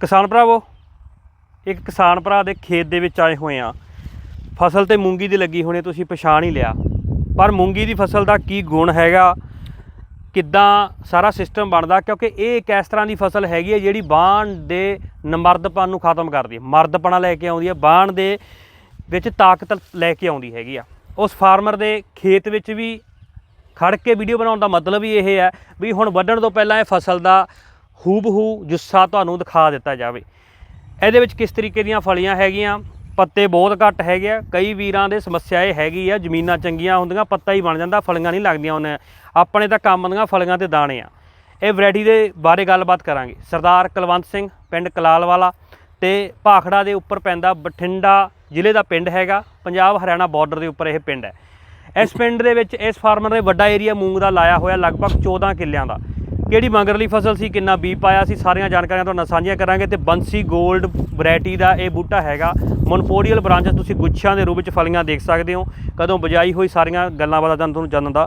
ਕਿਸਾਨ ਭਰਾਵੋ, ਇੱਕ ਕਿਸਾਨ ਭਰਾ ਦੇ ਖੇਤ ਦੇ ਵਿੱਚ ਆਏ ਹੋਏ ਆ। ਫਸਲ ਤੇ ਮੂੰਗੀ ਦੀ ਲੱਗੀ ਹੋਣੀ, ਤੁਸੀਂ ਪਛਾਣ ਹੀ ਲਿਆ। ਪਰ ਮੂੰਗੀ ਦੀ ਫਸਲ ਦਾ ਕੀ ਗੁਣ ਹੈਗਾ? ਕਿੱਦਾਂ ਸਾਰਾ ਸਿਸਟਮ ਬਣਦਾ? ਕਿਉਂਕਿ ਇਹ ਇੱਕ ਇਸ ਤਰ੍ਹਾਂ ਦੀ ਫਸਲ ਹੈਗੀ ਹੈ ਜਿਹੜੀ ਬਾਣ ਦੇ ਨਮਰਦਪਣ ਨੂੰ ਖਤਮ ਕਰਦੀ ਹੈ ਮਰਦਪਣਾ ਲੈ ਕੇ ਆਉਂਦੀ ਹੈ ਬਾਣ ਦੇ ਵਿੱਚ ਤਾਕਤ ਲੈ ਕੇ ਆਉਂਦੀ ਹੈਗੀ ਆ। ਉਸ ਫਾਰਮਰ ਦੇ ਖੇਤ ਵਿੱਚ ਵੀ ਖੜ ਕੇ ਵੀਡੀਓ ਬਣਾਉਣ ਦਾ ਮਤਲਬ ਹੀ ਇਹ ਹੈ ਵੀ ਹੁਣ ਵੱਢਣ ਤੋਂ ਪਹਿਲਾਂ ਇਹ ਫਸਲ ਦਾ ਹੂਬਹੂ ਜੁੱਸਾ ਤੁਹਾਨੂੰ ਦਿਖਾ ਦਿੱਤਾ ਜਾਵੇ। ਇਹਦੇ ਵਿੱਚ ਕਿਸ ਤਰੀਕੇ ਦੀਆਂ ਫਲੀਆਂ ਹੈਗੀਆਂ? ਪੱਤੇ ਬਹੁਤ ਘੱਟ ਹੈਗੇ ਆ। ਕਈ ਵੀਰਾਂ ਦੇ ਸਮੱਸਿਆ ਇਹ ਹੈਗੀ ਆ, ਜ਼ਮੀਨਾਂ ਚੰਗੀਆਂ ਹੁੰਦੀਆਂ, ਪੱਤਾ ਹੀ ਬਣ ਜਾਂਦਾ, ਫਲੀਆਂ ਨਹੀਂ ਲੱਗਦੀਆਂ ਉਹਨੇ। ਆਪਣੇ ਤਾਂ ਕੰਮ ਦੀਆਂ ਫਲੀਆਂ ਤੇ ਦਾਣੇ ਆ। ਇਹ ਵੈਰਾਈਟੀ ਦੇ ਬਾਰੇ ਗੱਲਬਾਤ ਕਰਾਂਗੇ। ਸਰਦਾਰ ਕੁਲਵੰਤ ਸਿੰਘ, ਪਿੰਡ ਕਲਾਲਵਾਲਾ ਤੇ ਭਾਖੜਾ ਦੇ ਉੱਪਰ ਪੈਂਦਾ ਬਠਿੰਡਾ ਜ਼ਿਲ੍ਹੇ ਦਾ ਪਿੰਡ ਹੈਗਾ। ਪੰਜਾਬ ਹਰਿਆਣਾ ਬਾਰਡਰ ਦੇ ਉੱਪਰ ਇਹ ਪਿੰਡ ਹੈ। ਇਸ ਪਿੰਡ ਦੇ ਵਿੱਚ ਇਸ ਫਾਰਮਰ ਨੇ ਵੱਡਾ ਏਰੀਆ ਮੂੰਗ ਦਾ ਲਾਇਆ ਹੋਇਆ, ਲਗਭਗ 14 ਕਿੱਲਿਆਂ ਦਾ। ਕਿਹੜੀ ਮਗਰਲੀ ਫਸਲ ਸੀ ਕਿੰਨਾ ਬੀ ਪਾਇਆ ਸੀ ਸਾਰੀਆਂ ਜਾਣਕਾਰੀਆਂ ਤੁਹਾਡੇ ਨਾਲ ਸਾਂਝੀਆਂ ਕਰਾਂਗੇ ਤੇ ਬੰਸੀ 골ਡ ਵੈਰਾਈਟੀ ਦਾ ਇਹ ਬੂਟਾ ਹੈਗਾ। ਮੋਨਪੋਡੀਅਲ ਬ੍ਰਾਂਚ ਤੁਸੀਂ ਗੁੱਛਾਂ ਦੇ ਰੂਪ ਵਿੱਚ ਫਲੀਆਂ ਦੇਖ ਸਕਦੇ ਹੋ। ਕਦੋਂ ਬਜਾਈ ਹੋਈ ਸਾਰੀਆਂ ਗੱਲਾਂ ਬਾਤਾਂ ਤੁਹਾਨੂੰ ਜਾਣਨ ਦਾ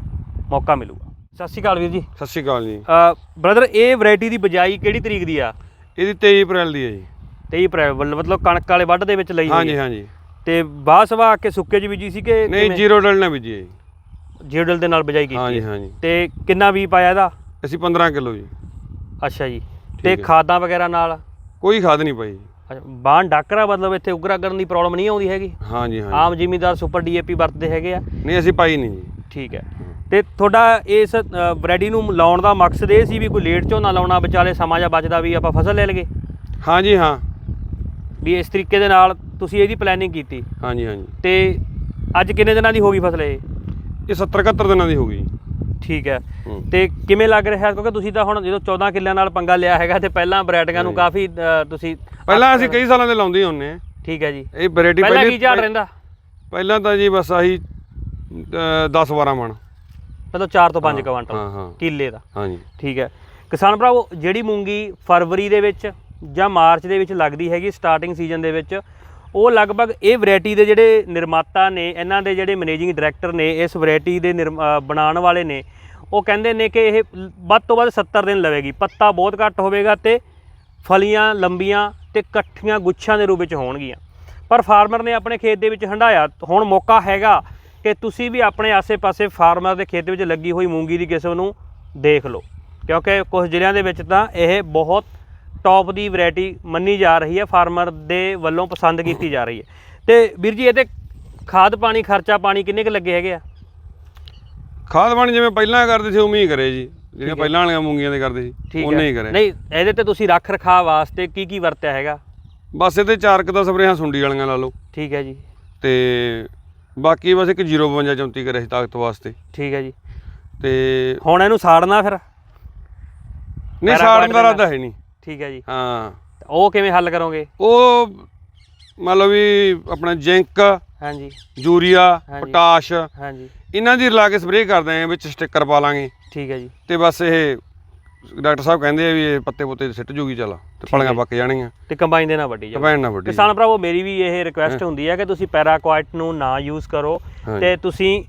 ਮੌਕਾ ਮਿਲੂਗਾ। ਸਤਿ ਸ਼੍ਰੀ ਅਕਾਲ ਵੀਰ ਜੀ। ਸਤਿ ਸ਼੍ਰੀ ਅਕਾਲ ਜੀ। ਬ੍ਰਦਰ ਇਹ ਵੈਰਾਈਟੀ ਦੀ ਬਜਾਈ ਕਿਹੜੀ ਤਰੀਕ ਦੀ ਆ? ਇਹਦੀ 23 ਅਪ੍ਰੈਲ ਦੀ ਹੈ ਜੀ। 23 ਅਪ੍ਰੈਲ ਮਤਲਬ ਕਣਕ ਵਾਲੇ ਵੱਢ ਦੇ ਵਿੱਚ ਲਈ ਹਾਂਜੀ। ਹਾਂਜੀ। ਤੇ ਬਾਹ ਸਵਾ ਕੇ ਸੁੱਕੇ ਚ ਬੀਜੀ ਸੀ ਕਿ ਨਹੀਂ ਜ਼ੀਰੋ ਡਲ ਨਾ ਬੀਜੀ ਹੈ ਜੀ। ਜੀਡਲ ਦੇ ਨਾਲ ਬਜਾਈ ਕੀਤੀ ਹਾਂਜੀ। ਹਾਂਜੀ। ਤੇ ਕਿੰਨਾ ਵੀ ਪਾਇਆ ਇਹਦਾ? ਅਸੀਂ 15 ਕਿਲੋ ਜੀ। ਅੱਛਾ ਜੀ। ਤੇ ਹੈ। ਖਾਦਾਂ ਵਗੈਰਾ ਨਾਲ? ਕੋਈ ਖਾਦ ਨਹੀਂ ਪਾਈ ਜੀ ਅੱਛਾ ਬਾਣ ਡਾਕਰਾ ਮਤਲਬ ਇੱਥੇ ਉਗਰਾ ਕਰਨ ਦੀ ਪ੍ਰੋਬਲਮ ਨਹੀਂ ਆਉਂਦੀ ਹੈਗੀ? ਹਾਂਜੀ ਹਾਂਜੀ। ਆਮ ਜ਼ਿਮੀਂਦਾਰ ਸੁਪਰ ਡੀਏਪੀ ਵਰਤਦੇ ਹੈਗੇ ਆ। ਨਹੀਂ ਅਸੀਂ ਪਾਈ ਨਹੀਂ ਜੀ। ਠੀਕ ਹੈ। ਤੇ ਤੁਹਾਡਾ ਇਸ ਵੈਰਾਈਟੀ ਨੂੰ ਲਾਉਣ ਦਾ ਮਕਸਦ ਇਹ ਸੀ ਵੀ ਕੋਈ ਲੇਟ ਝੋਨਾ ਲਾਉਣਾ ਵਿਚਾਲੇ ਸਮਾਂ ਜਾਂ ਬਚਦਾ ਵੀ ਆਪਾਂ ਫਸਲ ਲੈ ਲਈਏ? ਹਾਂਜੀ ਹਾਂ। ਵੀ ਇਸ ਤਰੀਕੇ ਦੇ ਨਾਲ ਤੁਸੀਂ ਇਹਦੀ ਪਲੈਨਿੰਗ ਕੀਤੀ। ਹਾਂਜੀ ਹਾਂਜੀ। ਤੇ ਅੱਜ ਕਿੰਨੇ ਦਿਨਾਂ ਦੀ ਹੋ ਗਈ ਫਸਲ ਇਹ? ਇਹ 70 71 ਦਿਨਾਂ ਦੀ ਹੋ ਗਈ। ਠੀਕ ਹੈ। ਤੇ ਕਿਵੇਂ ਲੱਗ ਰਿਹਾ? ਕਿਉਂਕਿ ਤੁਸੀਂ ਤਾਂ ਹੁਣ ਜਦੋਂ 14 ਕਿੱਲਿਆਂ ਨਾਲ ਪੰਗਾ ਲਿਆ ਹੈਗਾ ਤੇ ਪਹਿਲਾਂ ਵੈਰਾਈਟੀਆਂ ਨੂੰ ਕਾਫੀ ਤੁਸੀਂ ਪਹਿਲਾਂ ਅਸੀਂ ਕਈ ਸਾਲਾਂ ਦੇ ਲਾਉਂਦੇ ਹੁੰਨੇ ਆ। ਠੀਕ ਹੈ ਜੀ। ਇਹ ਵੈਰਾਈਟੀ ਪਹਿਲਾਂ ਕੀ ਝਾੜ ਰਹਿੰਦਾ? ਪਹਿਲਾਂ ਤਾਂ ਜੀ ਬਸ ਆਹੀ 10 12 ਮਣ। ਮਤਲਬ 4 ਤੋਂ 5 ਕੁਇੰਟਲ ਹਾਂ ਹਾਂ। ਕਿੱਲੇ ਦਾ। ਹਾਂਜੀ। ਠੀਕ ਹੈ। ਕਿਸਾਨ ਭਰਾਵੋ ਜਿਹੜੀ ਮੂੰਗੀ ਫਰਵਰੀ ਦੇ ਵਿੱਚ ਜਾਂ ਮਾਰਚ ਦੇ ਵਿੱਚ ਲੱਗਦੀ ਹੈਗੀ ਸਟਾਰਟਿੰਗ ਸੀਜ਼ਨ ਦੇ ਵਿੱਚ ਉਹ ਲਗਭਗ ਇਹ ਵੈਰਾਈਟੀ ਦੇ ਜਿਹੜੇ ਨਿਰਮਾਤਾ ਨੇ, ਇਹਨਾਂ ਦੇ ਜਿਹੜੇ ਮੈਨੇਜਿੰਗ ਡਾਇਰੈਕਟਰ ਨੇ, ਇਸ ਵੈਰਾਈਟੀ ਦੇ ਨਿਰਮ- ਬਣਾਉਣ ਵਾਲੇ ਨੇ, ਉਹ ਕਹਿੰਦੇ ਨੇ ਕਿ ਇਹ ਵੱਧ ਤੋਂ ਵੱਧ 70 ਦਿਨ ਲਵੇਗੀ। ਪੱਤਾ ਬਹੁਤ ਘੱਟ ਹੋਵੇਗਾ ਤੇ ਫਲੀਆਂ ਲੰਬੀਆਂ ਤੇ ਇਕੱਠੀਆਂ ਗੁੱਛਾਂ ਦੇ ਰੂਪ ਵਿੱਚ ਹੋਣਗੀਆਂ। ਪਰ ਫਾਰਮਰ ਨੇ ਆਪਣੇ ਖੇਤ ਦੇ ਵਿੱਚ ਹੰਡਾਇਆ ਹੁਣ ਮੌਕਾ ਹੈਗਾ ਕਿ ਤੁਸੀਂ ਵੀ ਆਪਣੇ ਆਸੇ-ਪਾਸੇ ਫਾਰਮਰ ਦੇ ਖੇਤ ਵਿੱਚ ਲੱਗੀ ਹੋਈ ਮੂੰਗੀ ਦੀ ਕਿਸਮ ਨੂੰ ਦੇਖ ਲਓ। ਕਿਉਂਕਿ ਕੁਝ ਜ਼ਿਲ੍ਹਿਆਂ ਦੇ ਵਿੱਚ ਤਾਂ ਇਹ ਬਹੁਤ ਟੌਪ ਦੀ ਵੈਰਾਈਟੀ ਮੰਨੀ ਜਾ ਰਹੀ ਹੈ ਫਾਰਮਰ ਦੇ ਵੱਲੋਂ ਪਸੰਦ ਕੀਤੀ ਜਾ ਰਹੀ ਹੈ। ਤੇ ਵੀਰ ਜੀ ਇਹਦੇ ਖਾਦ ਪਾਣੀ ਖਰਚਾ ਪਾਣੀ ਕਿੰਨੇ ਕੁ ਲੱਗੇ ਹੈਗੇ ਆ? ਖਾਦ ਪਾਣੀ ਜਿਵੇਂ ਪਹਿਲਾਂ ਕਰਦੇ ਸੀ ਉਵੇਂ ਹੀ ਕਰੇ ਜੀ। ਜਿਹੜੀਆਂ ਪਹਿਲਾਂ ਵਾਲੀਆਂ ਮੂੰਗੀਆਂ ਦੇ ਕਰਦੇ ਸੀ ਉਹਨੇ ਹੀ। ਕਰੇ। ਨਹੀਂ ਇਹਦੇ ਤੇ ਤੁਸੀਂ ਰੱਖ ਰਖਾ ਵਾਸਤੇ ਕੀ ਕੀ ਵਰਤਿਆ ਹੈਗਾ? ਬਸ ਇਹਦੇ ਚਾਰ ਕੁ ਤਾਂ ਸਪਰੇਹਾਂ ਸੁੰਡੀ ਵਾਲੀਆਂ ਲਾ ਲਓ। ਠੀਕ ਹੈ ਜੀ। ਤੇ ਬਾਕੀ ਬਸ ਇੱਕ 052 34 ਕਰਿਆ ਸੀ ਤਾਕਤ ਵਾਸਤੇ। ਠੀਕ ਹੈ ਜੀ। ਤੇ ਹੁਣ ਇਹਨੂੰ ਸਾੜਨਾ ਫਿਰ? ਨਹੀਂ ਸਾੜਨ ਦਾ ਦੇ ਇਰਾਦਾ ਹੈ ਨਹੀਂ। ਠੀਕ ਹੈ ਜੀ। ਹਾਂ। ਉਹ ਕਿਵੇਂ ਹੱਲ ਕਰੋਗੇ? ਉਹ ਮੰਨ ਲਓ ਵੀ ਆਪਣਾ ਜ਼ਿੰਕ ਹਾਂਜੀ। ਯੂਰੀਆ ਹਾਂਜੀ। ਪੋਟਾਸ਼ ਹਾਂਜੀ। ਇਹਨਾਂ ਦੀ ਰਲਾ ਕੇ ਸਪਰੇਅ ਕਰਦੇ ਆਂ ਵਿੱਚ ਸਟicker ਪਾ ਲਾਂਗੇ। ਠੀਕ ਹੈ ਜੀ। ਤੇ ਬਸ ਇਹ ਡਾਕਟਰ ਸਾਹਿਬ ਕਹਿੰਦੇ ਆ ਵੀ ਇਹ ਪੱਤੇ ਪੁੱਤੇ ਸਿੱਟ ਜੂਗੀ ਚੱਲ। ਤੇ ਫਲੀਆਂ ਪੱਕ ਜਾਣਗੀਆਂ ਤੇ ਕੰਬਾਈਨ ਦੇ ਨਾਲ ਵੱਡੀ ਜਾਓ। ਕਪੈਣ ਨਾ ਵੱਡੀ ਕਿਸਾਨ ਭਰਾਵੋ ਮੇਰੀ ਵੀ ਇਹ ਰਿਕੁਐਸਟ ਹੁੰਦੀ ਹੈ ਕਿ ਤੁਸੀਂ ਪੈਰਾਕੁਆਇਟ ਨੂੰ ਨਾ ਯੂਜ਼ ਕਰੋ ਹਾਂਜੀ। ਤੇ ਤੁਸੀਂ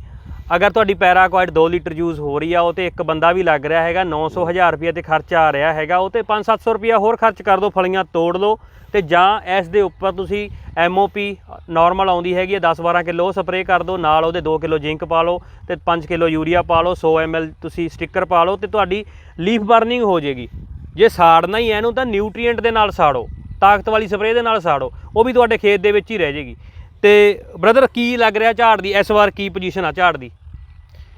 ਅਗਰ ਤੁਹਾਡੀ ਪੈਰਾਕੁਆਇਟ 2 ਲੀਟਰ ਯੂਜ਼ ਹੋ ਰਹੀ ਆ, ਉਹ ਤੇ ਇੱਕ ਬੰਦਾ ਵੀ ਲੱਗ ਰਿਹਾ ਹੈਗਾ 900 ਹਜ਼ਾਰ ਰੁਪਏ ਤੇ ਖਰਚਾ ਆ ਰਿਹਾ ਹੈਗਾ, ਉਹ ਤੇ 5-700 ਰੁਪਏ ਹੋਰ ਖਰਚ ਕਰ ਦਿਓ ਫਲੀਆਂ ਤੋੜ ਲਓ ਤੇ ਜਾਂ ਇਸ ਦੇ ਉੱਪਰ ਤੁਸੀਂ ਐਮਓਪੀ ਨਾਰਮਲ ਆਉਂਦੀ ਹੈਗੀ ਹੈ 10-12 ਕਿਲੋ ਸਪਰੇਅ ਕਰ ਦਿਓ ਨਾਲ ਉਹਦੇ 2 ਕਿਲੋ ਜ਼ਿੰਕ ਪਾ ਲਓ ਤੇ 5 ਕਿਲੋ ਯੂਰੀਆ ਪਾ ਲਓ 100 ml ਤੁਸੀਂ ਸਟicker ਪਾ ਲਓ ਤੇ ਤੁਹਾਡੀ ਲੀਫ ਬਰਨਿੰਗ ਹੋ ਜਾਏਗੀ ਜੇ ਸਾੜਨਾ ਹੀ ਇਹਨੂੰ ਤਾਂ ਨਿਊਟ੍ਰੀਐਂਟ ਦੇ ਨਾਲ ਸਾੜੋ, ਤਾਕਤ ਵਾਲੀ ਸਪਰੇਅ ਦੇ ਨਾਲ ਸਾੜੋ, ਉਹ ਵੀ ਤੁਹਾਡੇ ਖੇਤ ਦੇ ਵਿੱਚ ਹੀ ਰਹਿ ਜਾਏਗੀ ਤੇ ਬ੍ਰਦਰ ਕੀ ਲੱਗ ਰਿਹਾ ਝਾੜ ਦੀ? ਇਸ ਵਾਰ ਕੀ ਪੋਜੀਸ਼ਨ ਆ ਝਾੜ ਦੀ?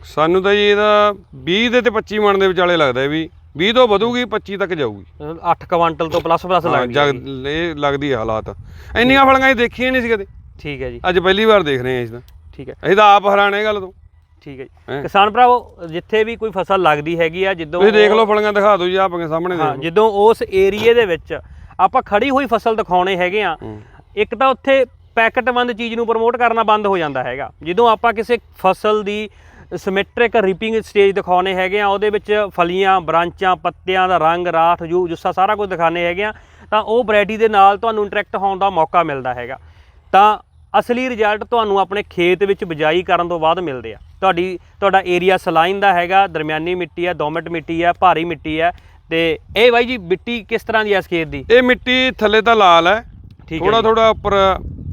ਸਾਨੂੰ ਤਾਂ ਜੀ ਇਹਦਾ 20 ਦੇ ਤੇ 25 ਮਣ ਦੇ ਵਿਚਾਲੇ ਲੱਗਦਾ ਹੈ ਵੀ। 20 ਤੋਂ ਵਧੂਗੀ 25 ਤੱਕ ਜਾਊਗੀ। 8 ਕੁਆਂਟਲ ਤੋਂ ਪਲੱਸ ਪਲੱਸ ਹਾਂ, ਲੱਗਦੀ ਜਗ ਹੈਗੀ। ਇਹ ਲੱਗਦੀ ਹੈ ਹਾਲਾਤ। ਇੰਨੀਆਂ ਫਲੀਆਂ ਇਹ ਦੇਖੀਆਂ ਨਹੀਂ ਸੀ ਕਦੇ। ਠੀਕ ਹੈ ਜੀ। ਅੱਜ ਪਹਿਲੀ ਵਾਰ ਦੇਖ ਰਹੇ ਹਾਂ ਇਸ ਦਾ। ਠੀਕ ਹੈ। ਅਸੀਂ ਤਾਂ ਆਪ ਹੈਰਾਨ ਇਹ ਗੱਲ ਤੋਂ। ਠੀਕ ਹੈ ਜੀ। ਹੈਂ। ਕਿਸਾਨ ਭਰਾਵੋ ਜਿੱਥੇ ਵੀ ਕੋਈ ਫਸਲ ਲੱਗਦੀ ਹੈਗੀ ਆ ਜਦੋਂ ਤੁਸੀਂ ਦੇਖ ਲਓ ਫਲੀਆਂ ਦਿਖਾ ਦਿਓ ਜੀ ਆਪ ਆਪਣੇ ਸਾਹਮਣੇ ਹਾਂ ਦੇਖ ਲਓ। ਜਦੋਂ ਉਸ ਏਰੀਏ ਦੇ ਵਿੱਚ ਆਪਾਂ ਖੜੀ ਹੋਈ ਫਸਲ ਦਿਖਾਉਣੇ ਹੈਗੇ ਆ ਹੂੰ। ਇੱਕ ਤਾਂ ਉੱਥੇ ਪੈਕਟਬੰਦ ਚੀਜ਼ ਨੂੰ ਪ੍ਰਮੋਟ ਕਰਨਾ ਬੰਦ ਹੋ ਜਾਂਦਾ ਹੈਗਾ। ਜਦੋਂ ਆਪਾਂ ਕਿਸੇ ਫਸਲ ਦੀ ਸਿਮੈਟ੍ਰਿਕ ਰਿਪਿੰਗ ਸਟੇਜ ਦਿਖਾਉਣੇ ਹੈਗੇ ਆ। ਉਹਦੇ ਵਿੱਚ ਫਲੀਆਂ ਬ੍ਰਾਂਚਾਂ ਪੱਤਿਆਂ ਦਾ ਰੰਗ ਰਾਠ ਜੂ ਜੁੱਸਾ ਸਾਰਾ ਕੁਝ ਦਿਖਾਣੇ ਹੈਗੇ ਆ। ਤਾਂ ਉਹ ਵੈਰਾਈਟੀ ਦੇ ਨਾਲ ਤੁਹਾਨੂੰ ਇੰਟਰੈਕਟ ਹੋਣ ਦਾ ਮੌਕਾ ਮਿਲਦਾ ਹੈਗਾ। ਤਾਂ ਅਸਲੀ ਰਿਜ਼ਲਟ ਤੁਹਾਨੂੰ ਆਪਣੇ ਖੇਤ ਵਿੱਚ ਬਿਜਾਈ ਕਰਨ ਤੋਂ ਬਾਅਦ ਮਿਲਦੇ ਆ। ਤੁਹਾਡੀ ਤੁਹਾਡਾ ਏਰੀਆ ਸਲਾਈਨ ਦਾ ਹੈਗਾ ਦਰਮਿਆਨੀ ਮਿੱਟੀ ਹੈ ਦੋਮਟ ਮਿੱਟੀ ਹੈ ਭਾਰੀ ਮਿੱਟੀ ਹੈ। ਤੇ ਇਹ ਬਾਈ ਜੀ ਮਿੱਟੀ ਕਿਸ ਤਰ੍ਹਾਂ ਦੀ ਹੈ ਇਸ ਖੇਤ ਦੀ? ਇਹ ਮਿੱਟੀ ਥੱਲੇ ਤਾਂ ਲਾਲ ਹੈ। ਥੋੜਾ। ਥੋੜਾ ਉੱਪਰ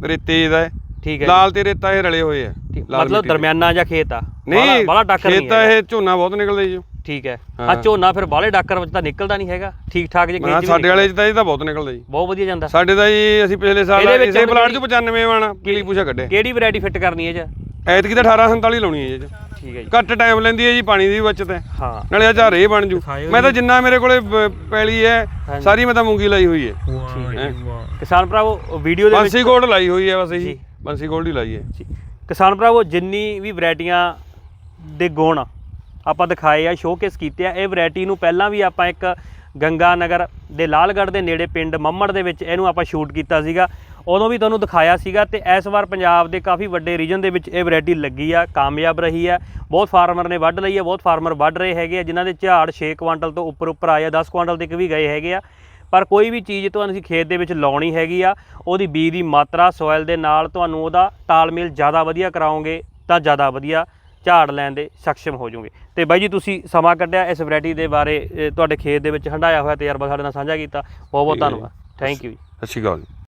ਰੇਤੇ ਦਾ ਹੈ। ਠੀਕ ਹੈ ਲਾਲ ਤੇ ਰੇਤਾ ਇਹ ਰਲੇ ਹੋਏ ਆ। ਮਤਲਬ। ਦਰਮਿਆਨਾ ਜਾਂ ਖੇਤ ਆ। ਨਹੀਂ ਬੜਾ ਡਾਕਰ ਨਹੀਂ ਖੇਤ। ਇਹ ਝੋਨਾ ਬਹੁਤ ਨਿਕਲਦਾ ਜੀ। ਠੀਕ ਹੈ। ਆ। ਝੋਨਾ ਫਿਰ ਬਾਹਲੇ ਡਾਕਰ ਵਿੱਚ ਤਾਂ ਨਿਕਲਦਾ ਨਹੀਂ ਹੈਗਾ। ਠੀਕ ਠਾਕ ਜੇ ਖੇਤ ਸਾਡੇ ਵਾਲੇ ਚ ਤਾਂ ਇਹ ਤਾਂ ਬਹੁਤ ਨਿਕਲਦਾ ਜੀ। ਬਹੁਤ ਵਧੀਆ ਜਾਂਦਾ। ਸਾਡੇ ਤਾਂ ਜੀ ਅਸੀਂ ਪਿਛਲੇ ਸਾਲ ਇਸੇ ਪਲਾਟ ਚ ਕਿਹੜੀ- 95 ਵਾਣਾ ਪੀਲੀ ਪੂਛਾ ਕੱਢੇ ਕਿਹੜੀ ਵੈਰਾਈਟੀ ਫਿੱਟ ਕਰਨੀ ਹੈ ਜੀ ਐਤਕੀ ਤਾਂ 1847 ਲਾਉਣੀ ਹੈ ਜੀ। ਠੀਕ ਹੈ ਜੀ। ਘੱਟ ਟਾਈਮ ਲੈਂਦੀ ਹੈ ਜੀ ਪਾਣੀ ਦੀ ਬਚਤ ਹੈ। ਹਾਂ। ਨਾਲੇ ਆ ਝਾਰੇ ਬਣ ਜੂ। ਮੈਂ ਤਾਂ ਜਿੰਨਾ ਮੇਰੇ ਕੋਲੇ ਪੈਲੀ ਹੈ। ਸਾਰੀ ਮੈਂ ਤਾਂ ਮੂੰਗੀ ਲਾਈ ਹੋਈ ਹੈ। ਠੀਕ ਹੈ। ਕਿਸਾਨ ਭਰਾਵੋ ਵੀਡੀਓ ਦੇ ਵਿੱਚ ਬੰਸੀ ਗੋਲਡ ਲਾਈ ਹੋਈ ਹੈ ਬਸ ਇਹੀ। ਬੰਸੀ ਗੋਲਡ ਹੀ ਲਾਈ ਹੈ। ਜੀ। ਕਿਸਾਨ ਭਰਾਵੋ, ਜਿੰਨੀ ਵੀ ਵੈਰਾਈਟੀਆਂ ਦੇ ਗੁਣ ਆਪਾਂ ਦਿਖਾਏ ਆ ਸ਼ੋਕੇਸ ਕੀਤੇ ਆ, ਇਹ ਵੈਰਾਈਟੀ ਨੂੰ ਪਹਿਲਾਂ ਵੀ ਆਪਾਂ ਇੱਕ ਗੰਗਾ ਨਗਰ ਦੇ ਲਾਲਗੜ੍ਹ ਦੇ ਨੇੜੇ ਪਿੰਡ ਮੰਮੜ ਦੇ ਵਿੱਚ ਇਹਨੂੰ ਆਪਾਂ ਸ਼ੂਟ ਕੀਤਾ ਸੀਗਾ। ਉਦੋਂ ਵੀ ਤੁਹਾਨੂੰ ਦਿਖਾਇਆ ਸੀਗਾ ਤੇ ਇਸ ਵਾਰ ਪੰਜਾਬ ਦੇ ਕਾਫੀ ਵੱਡੇ ਰੀਜਨ ਦੇ ਵਿੱਚ ਇਹ ਵੈਰਾਈਟੀ ਲੱਗੀ ਆ, ਕਾਮਯਾਬ ਰਹੀ ਆ। ਬਹੁਤ ਫਾਰਮਰ ਨੇ ਵੱਢ ਲਈ ਆ, ਬਹੁਤ ਫਾਰਮਰ ਵੱਢ ਰਹੇ ਹੈਗੇ ਆ, ਜਿਨ੍ਹਾਂ ਦੇ ਝਾੜ 6 ਕੁਆਂਟਲ ਤੋਂ ਉੱਪਰ ਉੱਪਰ ਆਏ ਆ 10 ਕੁਆਂਟਲ ਤੱਕ ਵੀ ਗਏ ਹੈਗੇ ਆ। ਪਰ ਕੋਈ ਵੀ ਚੀਜ਼ ਤੁਹਾਨੂੰ ਅਸੀਂ ਖੇਤ ਦੇ ਵਿੱਚ ਲਾਉਣੀ ਹੈਗੀ ਆ ਉਹਦੀ ਬੀਜ ਦੀ ਮਾਤਰਾ ਸੋਇਲ ਦੇ ਨਾਲ ਤੁਹਾਨੂੰ ਉਹਦਾ ਤਾਲਮੇਲ ਜ਼ਿਆਦਾ ਵਧੀਆ ਕਰਾਓਗੇ ਤਾਂ ਜ਼ਿਆਦਾ ਵਧੀਆ ਝਾੜ ਲੈਣ ਦੇ ਸક્ષਮ ਹੋ ਜਾਓਗੇ। ਤੇ ਬਾਈ ਜੀ ਤੁਸੀਂ ਸਮਾਂ ਕੱਢਿਆ ਇਸ ਵੈਰਾਈਟੀ ਦੇ ਬਾਰੇ ਤੁਹਾਡੇ ਖੇਤ ਦੇ ਵਿੱਚ ਹੰਡਾਇਆ ਹੋਇਆ ਤਜਰਬਾ ਸਾਡੇ ਨਾਲ ਸਾਂਝਾ ਕੀਤਾ। ਬਹੁਤ ਬਹੁਤ। ਧੰਨਵਾਦ। ਥੈਂਕ ਯੂ ਜੀ। ਸਤਿ ਸ਼੍ਰੀ ਅਕਾਲ ਜੀ।